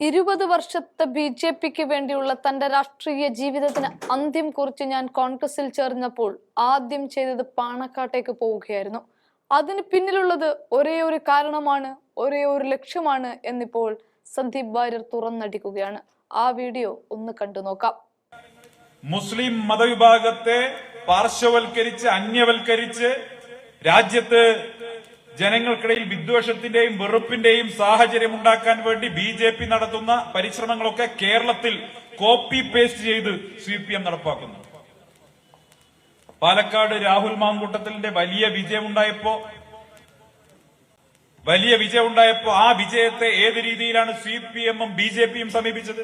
ഇരുപത് വർഷത്തെ B J പിക്ക് വേണ്ടിയുള്ള തന്റെ രാഷ്ട്രീയ ജീവിതത്തിന് അന്ത്യം കുറിച്ച് ഞാൻ കോൺഗ്രസിൽ ചേർന്നപ്പോൾ ആദ്യം ചെയ്തത് പാണക്കാട്ടേക്ക് പോവുകയായിരുന്നു. അതിന് പിന്നിലുള്ളത് ഒരേ ഒരു കാരണമാണ് ഒരേ ഒരു ലക്ഷ്യമാണ് എന്നിപ്പോൾ സന്ദീപ് വാര്യർ തുറന്നടിക്കുകയാണ്. ആ വീഡിയോ ഒന്ന് കണ്ടു നോക്കാം. മുസ്ലിം മതവിഭാഗത്തെ പാർശ്വവൽക്കരിച്ച് അന്യവൽക്കരിച്ച് രാജ്യത്ത് ജനങ്ങൾക്കിടയിൽ വിദ്വേഷത്തിന്റെയും വെറുപ്പിന്റെയും സാഹചര്യം ഉണ്ടാക്കാൻ വേണ്ടി ബി ജെ പി നടത്തുന്ന പരിശ്രമങ്ങളൊക്കെ കേരളത്തിൽ കോപ്പി പേസ്റ്റ് ചെയ്ത് സി പി എം നടപ്പാക്കുന്നു. പാലക്കാട് രാഹുൽ മാങ്കൂട്ടത്തിന്റെ വലിയ വിജയമുണ്ടായപ്പോ വലിയ വിജയമുണ്ടായപ്പോ ആ വിജയത്തെ ഏത് രീതിയിലാണ് സി പി എമ്മും ബി ജെ പിയും സമീപിച്ചത്?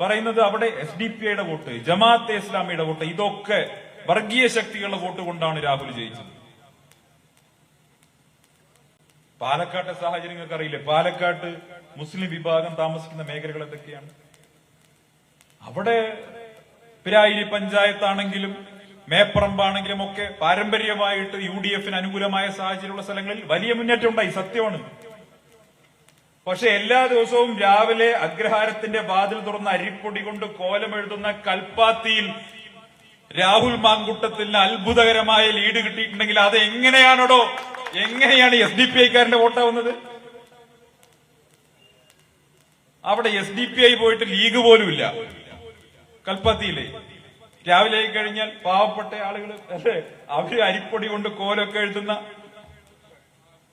പറയുന്നത് അവിടെ എസ് ഡി പി ഐയുടെ വോട്ട് ജമാഅത്തെ ഇസ്ലാമിയുടെ വോട്ട് ഇതൊക്കെ വർഗീയ ശക്തികളുടെ വോട്ട് കൊണ്ടാണ് രാഹുൽ ജയിച്ചത്. പാലക്കാട്ടെ സാഹചര്യം നിങ്ങൾക്ക് അറിയില്ലേ? പാലക്കാട്ട് മുസ്ലിം വിഭാഗം താമസിക്കുന്ന മേഖലകൾ എന്തൊക്കെയാണ്? അവിടെ പിരായിരി പഞ്ചായത്താണെങ്കിലും മേപ്പറമ്പാണെങ്കിലും ഒക്കെ പാരമ്പര്യമായിട്ട് യു ഡി എഫിന് അനുകൂലമായ സാഹചര്യമുള്ള സ്ഥലങ്ങളിൽ വലിയ മുന്നേറ്റം ഉണ്ടായി. സത്യമാണ്. പക്ഷെ എല്ലാ ദിവസവും രാവിലെ അഗ്രഹാരത്തിന്റെ വാതിൽ തുറന്ന അരിപ്പൊടി കൊണ്ട് കോലമെഴുതുന്ന കൽപ്പാത്തിയിൽ രാഹുൽ മാങ്കുട്ടത്തിന് അത്ഭുതകരമായ ലീഡ് കിട്ടിയിട്ടുണ്ടെങ്കിൽ അത് എങ്ങനെയാണോ എങ്ങനെയാണ് എസ് ഡി പി ഐക്കാരന്റെ വോട്ടാവുന്നത്? അവിടെ എസ് ഡി പി ഐ പോയിട്ട് ലീഗ് പോലും ഇല്ല കൽപ്പത്തിയിലെ രാവിലെ കഴിഞ്ഞാൽ പാവപ്പെട്ട ആളുകൾ അല്ലെ? അവർ അരിപ്പൊടി കൊണ്ട് കോലൊക്കെ എഴുതുന്ന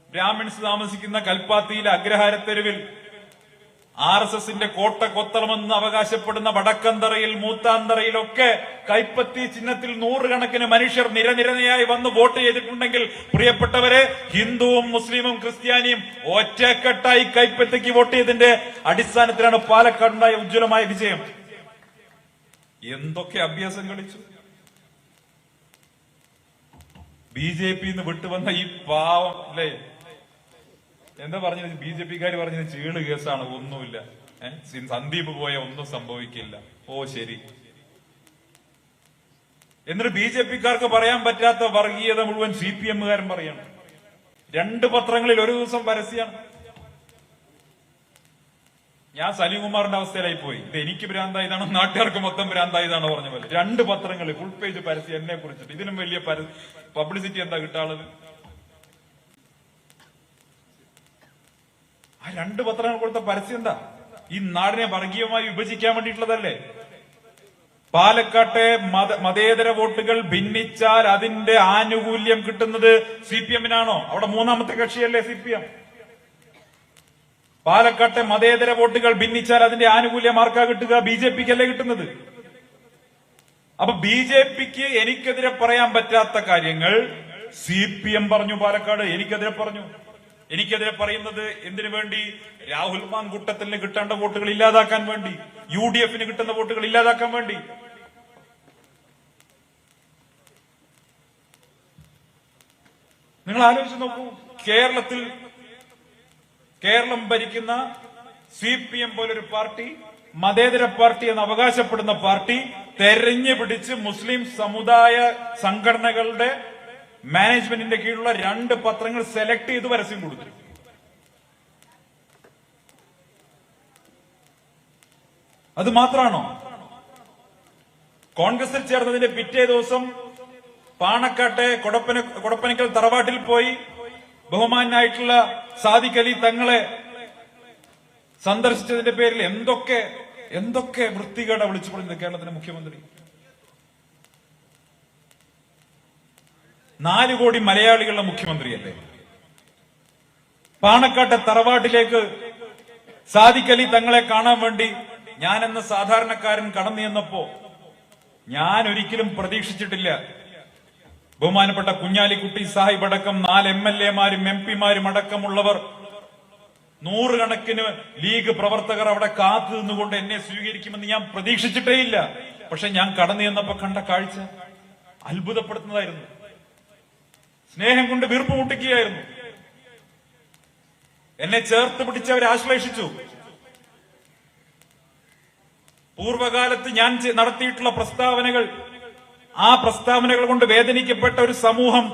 ബ്രാഹ്മിൺസ് താമസിക്കുന്ന കൽപ്പാത്തിയിലെ അഗ്രഹാരത്തെരുവിൽ ആർ എസ് എസിന്റെ കോട്ട കൊത്തണമെന്ന് അവകാശപ്പെടുന്ന വടക്കന്തറയിൽ മൂത്താന്തറയിലൊക്കെ കൈപ്പത്തി ചിഹ്നത്തിൽ നൂറുകണക്കിന് മനുഷ്യർ നിരനിരനയായി വന്ന് വോട്ട് ചെയ്തിട്ടുണ്ടെങ്കിൽ പ്രിയപ്പെട്ടവരെ ഹിന്ദുവും മുസ്ലിമും ക്രിസ്ത്യാനിയും ഒറ്റക്കെട്ടായി കൈപ്പത്തിക്ക് വോട്ട് ചെയ്തതിന്റെ അടിസ്ഥാനത്തിലാണ് പാലക്കാടുണ്ടായ ഉജ്ജ്വലമായ വിജയം. എന്തൊക്കെ അഭ്യാസം കളിച്ചു? ബി ജെ പിന്ന് വിട്ടുവന്ന ഈ പാവം അല്ലേ? എന്താ പറഞ്ഞത്? ബി ജെ പിക്കാർ പറഞ്ഞത് ചീൾ കേസാണ് ഒന്നുമില്ല. ഏഹ് സന്ദീപ് പോയ ഒന്നും സംഭവിക്കില്ല. ഓ ശരി. എന്നിട്ട് ബി ജെ പിക്കാർക്ക് പറയാൻ പറ്റാത്ത വർഗീയത മുഴുവൻ സി പി എമ്മുകാരൻ പറയണം. രണ്ട് പത്രങ്ങളിൽ ഒരു ദിവസം പരസ്യമാണ് ഞാൻ സലീംകുമാറിന്റെ അവസ്ഥയിലായി പോയി. ഇത് എനിക്ക് ഭ്രാന്തായതാണോ നാട്ടുകാർക്ക് മൊത്തം ഭ്രാന്തായതാണോ പറഞ്ഞ പോലെ. രണ്ട് പത്രങ്ങളിൽ ഫുൾ പേജ് പരസ്യം എന്നെ കുറിച്ചിട്ട് ഇതിനും വലിയ പബ്ലിസിറ്റി എന്താ കിട്ടാനുള്ളത്? രണ്ട് പത്രങ്ങൾ കൊടുത്ത പരസ്യം എന്താ? ഈ നാടിനെ വർഗീയമായി വിഭജിക്കാൻ വേണ്ടിയിട്ടുള്ളതല്ലേ? പാലക്കാട്ടെ മത മതേതര വോട്ടുകൾ ഭിന്നിച്ചാൽ അതിന്റെ ആനുകൂല്യം കിട്ടുന്നത് സി പി എമ്മിനാണോ അവിടെ മൂന്നാമത്തെ കക്ഷിയല്ലേ സി പി എം പാലക്കാട്ടെ മതേതര വോട്ടുകൾ ഭിന്നിച്ചാൽ അതിന്റെ ആനുകൂല്യം ആർക്കാ കിട്ടുക? ബി ജെ പിക്ക് അല്ലേ കിട്ടുന്നത്. അപ്പൊ ബി ജെ പിക്ക് എനിക്കെതിരെ പറയാൻ പറ്റാത്ത കാര്യങ്ങൾ സി പി എം പറഞ്ഞു പാലക്കാട് എനിക്കെതിരെ പറഞ്ഞു. എനിക്കെതിരെ പറയുന്നത് എന്തിനു വേണ്ടി? രാഹുൽ മാൻ മാങ്കൂട്ടത്തിന് കിട്ടേണ്ട വോട്ടുകൾ ഇല്ലാതാക്കാൻ വേണ്ടി. യു ഡി എഫിന് കിട്ടുന്ന വോട്ടുകൾ ഇല്ലാതാക്കാൻ വേണ്ടി. നിങ്ങൾ ആലോചിച്ച് നോക്കൂ കേരളത്തിൽ കേരളം ഭരിക്കുന്ന സി പി എം പോലൊരു പാർട്ടി മതേതര പാർട്ടി എന്ന് അവകാശപ്പെടുന്ന പാർട്ടി തെരഞ്ഞു പിടിച്ച് മുസ്ലിം സമുദായ സംഘടനകളുടെ മാനേജ്മെന്റിന്റെ കീഴിലുള്ള രണ്ട് പത്രങ്ങൾ സെലക്ട് ചെയ്ത് പരസ്യം കൊടുത്തു. അത് മാത്രമാണോ കോൺഗ്രസിൽ ചേർന്നതിന്റെ പിറ്റേ ദിവസം പാണക്കാട്ടെ കൊടപ്പന കൊടപ്പനക്കൽ തറവാട്ടിൽ പോയി ബഹുമാനായിട്ടുള്ള സാദിഖ് അലി തങ്ങളെ സന്ദർശിച്ചതിന്റെ പേരിൽ എന്തൊക്കെ എന്തൊക്കെ വൃത്തികേട വിളിച്ചു പറയുന്നത് കേരളത്തിന്റെ മുഖ്യമന്ത്രി? നാല് കോടി മലയാളികളുടെ മുഖ്യമന്ത്രിയല്ലേ? പാണക്കാട്ടെ തറവാട്ടിലേക്ക് അലി തങ്ങളെ കാണാൻ വേണ്ടി ഞാൻ എന്ന സാധാരണക്കാരൻ കടന്നു ചെന്നപ്പോ ഞാൻ ഒരിക്കലും പ്രതീക്ഷിച്ചിട്ടില്ല. ബഹുമാനപ്പെട്ട കുഞ്ഞാലിക്കുട്ടി സാഹിബ് അടക്കം നാല് എം എൽ എമാരും എം പിമാരും അടക്കമുള്ളവർ നൂറുകണക്കിന് ലീഗ് പ്രവർത്തകർ അവിടെ കാത്തു നിന്നുകൊണ്ട് എന്നെ സ്വീകരിക്കുമെന്ന് ഞാൻ പ്രതീക്ഷിച്ചിട്ടേയില്ല. പക്ഷെ ഞാൻ കടന്നു ചെന്നപ്പോ കണ്ട കാഴ്ച അത്ഭുതപ്പെടുത്തുന്നതായിരുന്നു. സ്നേഹം കൊണ്ട് വീർപ്പ് മുട്ടിക്കുകയായിരുന്നു. എന്നെ ചേർത്ത് പിടിച്ചവരെ ആശ്ലേഷിച്ചു. പൂർവകാലത്ത് ഞാൻ നടത്തിയിട്ടുള്ള പ്രസ്താവനകൾ ആ പ്രസ്താവനകൾ കൊണ്ട് വേദനിക്കപ്പെട്ട ഒരു സമൂഹം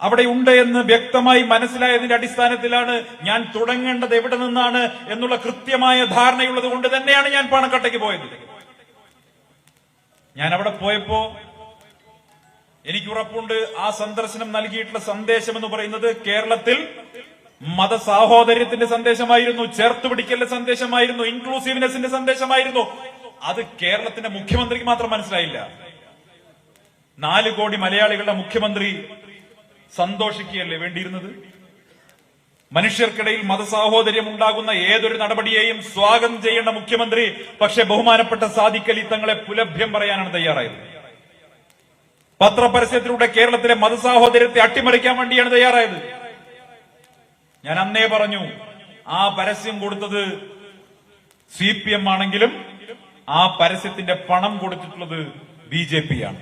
അവിടെ ഉണ്ട് എന്ന് വ്യക്തമായി മനസ്സിലായതിന്റെ അടിസ്ഥാനത്തിലാണ് ഞാൻ തുടങ്ങേണ്ടത് എവിടെ നിന്നാണ് എന്നുള്ള കൃത്യമായ ധാരണയുള്ളത് കൊണ്ട് തന്നെയാണ് ഞാൻ പണക്കട്ടയ്ക്ക് പോയത്. ഞാൻ അവിടെ പോയപ്പോ എനിക്ക് ഉറപ്പുണ്ട് ആ സന്ദർശനം നൽകിയിട്ടുള്ള സന്ദേശം എന്ന് പറയുന്നത് കേരളത്തിൽ മതസാഹോദര്യത്തിന്റെ സന്ദേശമായിരുന്നു ചേർത്ത് പിടിക്കലിന്റെ സന്ദേശമായിരുന്നു ഇൻക്ലൂസീവ്നെസിന്റെ സന്ദേശമായിരുന്നു. അത് കേരളത്തിന്റെ മുഖ്യമന്ത്രിക്ക് മാത്രം മനസ്സിലായില്ല. നാല് കോടി മലയാളികളുടെ മുഖ്യമന്ത്രി സന്തോഷിക്കുകയല്ലേ വേണ്ടിയിരുന്നത്? മനുഷ്യർക്കിടയിൽ മതസാഹോദര്യം ഉണ്ടാകുന്ന ഏതൊരു നടപടിയെയും സ്വാഗതം ചെയ്യേണ്ട മുഖ്യമന്ത്രി പക്ഷേ ബഹുമാനപ്പെട്ട സാദിഖലി തങ്ങളെ പുലഭ്യം പറയാനാണ് തയ്യാറായത്. പത്രപരസ്യത്തിലൂടെ കേരളത്തിലെ മതസാഹോദര്യത്തെ അട്ടിമറിക്കാൻ വേണ്ടിയാണ് തയ്യാറായത്. ഞാൻ അന്നേ പറഞ്ഞു ആ പരസ്യം കൊടുത്തത് സി പി എം ആണെങ്കിലും ആ പരസ്യത്തിന്റെ പണം കൊടുത്തിട്ടുള്ളത് ബി ജെ പി ആണ്.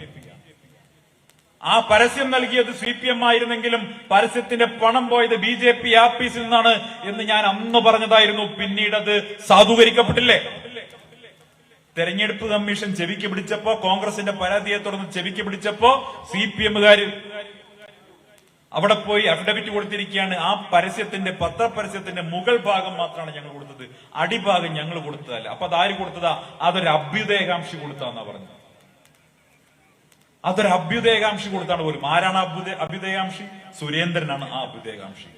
ആ പരസ്യം നൽകിയത് സി പി എം ആയിരുന്നെങ്കിലും പരസ്യത്തിന്റെ പണം പോയത് ബി ജെ പി ആഫീസിൽ നിന്നാണ് എന്ന് ഞാൻ അന്ന് പറഞ്ഞതായിരുന്നു. പിന്നീട് അത് സാധൂകരിക്കപ്പെട്ടില്ലേ? തെരഞ്ഞെടുപ്പ് കമ്മീഷൻ ചെവിക്ക് പിടിച്ചപ്പോ കോൺഗ്രസിന്റെ പരാതിയെ തുടർന്ന് ചെവിക്ക് പിടിച്ചപ്പോ സി പി എമ്മുകാര് അവിടെ പോയി അഫിഡവിറ്റ് കൊടുത്തിരിക്കുകയാണ്. ആ പരസ്യത്തിന്റെ പത്രപരസ്യത്തിന്റെ മുകൾ ഭാഗം മാത്രമാണ് ഞങ്ങൾ കൊടുത്തത്. അടിഭാഗം ഞങ്ങൾ കൊടുത്തതല്ല. അപ്പൊ അതാര് കൊടുത്തതാ? അതൊരു അഭ്യുദയകാംക്ഷി കൊടുത്താന്നാ പറഞ്ഞു അതൊരു അഭ്യുദയകാംക്ഷി കൊടുത്താണ് പോലും. ആരാണ് അഭ്യുദയ അഭ്യുദയകാംക്ഷി? സുരേന്ദ്രനാണ് ആ അഭ്യുദയകാംക്ഷി.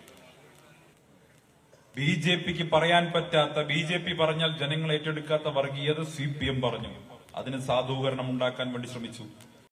ബി ജെ പിക്ക് പറയാൻ പറ്റാത്ത ബി ജെ പി പറഞ്ഞാൽ ജനങ്ങൾ ഏറ്റെടുക്കാത്ത വർഗീയത സി പി എം പറഞ്ഞു. അതിന് സാധൂകരണം ഉണ്ടാക്കാൻ വേണ്ടി ശ്രമിച്ചു.